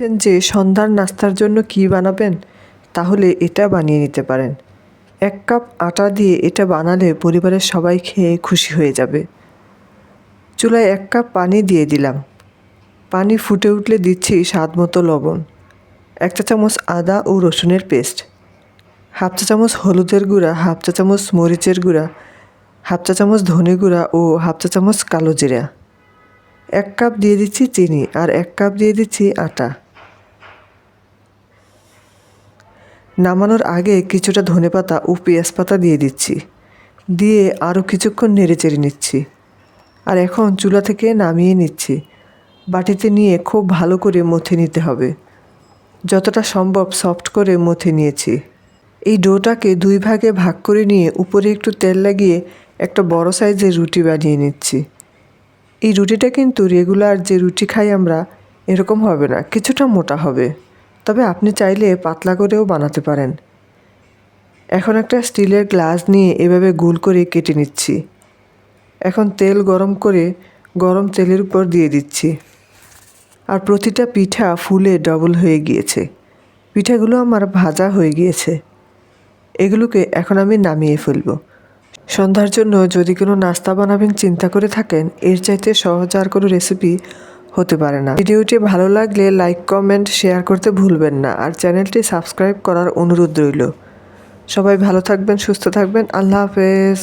ভাবছেন যে সন্ধ্যার নাস্তার জন্য কী বানাবেন, তাহলে এটা বানিয়ে নিতে পারেন। এক কাপ আটা দিয়ে এটা বানালে পরিবারের সবাই খেয়ে খুশি হয়ে যাবে। চুলায় এক কাপ পানি দিয়ে দিলাম। পানি ফুটে উঠলে দিচ্ছি স্বাদ মতো লবণ, এক চা চামচ আদা ও রসুনের পেস্ট, হাফ চা চামচ হলুদের গুঁড়া, হাফ চা চামচ মরিচের গুঁড়া, হাফ চা চামচ ধনে গুঁড়া ও হাফ চা চামচ কালো জিরা। এক কাপ দিয়ে দিচ্ছি চিনি আর এক কাপ দিয়ে দিচ্ছি আটা। নামানোর আগে কিছুটা ধনেপাতা ও পেঁয়াজ পাতা দিয়ে দিচ্ছি। দিয়ে আরও কিছুক্ষণ নেড়ে চেড়ে নিচ্ছি। আর এখন চুলা থেকে নামিয়ে নিচ্ছি। বাটিতে নিয়ে খুব ভালো করে মথে নিতে হবে। যতটা সম্ভব সফট করে মথে নিয়েছি। এই ডোটাকে দুই ভাগে ভাগ করে নিয়ে উপরে একটু তেল লাগিয়ে একটা বড় সাইজের রুটি বানিয়ে নিচ্ছি। এই রুটিটা কিন্তু রেগুলার যে রুটি খাই আমরা, এরকম হবে না, কিছুটা মোটা হবে। তবে আপনি চাইলে পাতলা করেও বানাতে পারেন। এখন একটা স্টিলের গ্লাস নিয়ে এভাবে গোল করে কেটে নিচ্ছি। এখন তেল গরম করে গরম তেলের উপর দিয়ে দিচ্ছি। আর প্রতিটা পিঠা ফুলে ডবল হয়ে গিয়েছে। পিঠাগুলো আমার ভাজা হয়ে গিয়েছে। এগুলোকে এখন আমি নামিয়ে ফেলব। সন্ধ্যার জন্য যদি কোনো নাস্তা বানাবেন, চিন্তা করে থাকেন, এর চাইতে সহজ আর কোনো রেসিপি হতে পারে না। ভিডিওটি ভালো লাগলে লাইক কমেন্ট শেয়ার করতে ভুলবেন না। আর চ্যানেলটি সাবস্ক্রাইব করার অনুরোধ রইল। সবাই ভালো থাকবেন, সুস্থ থাকবেন। আল্লাহ হাফেজ।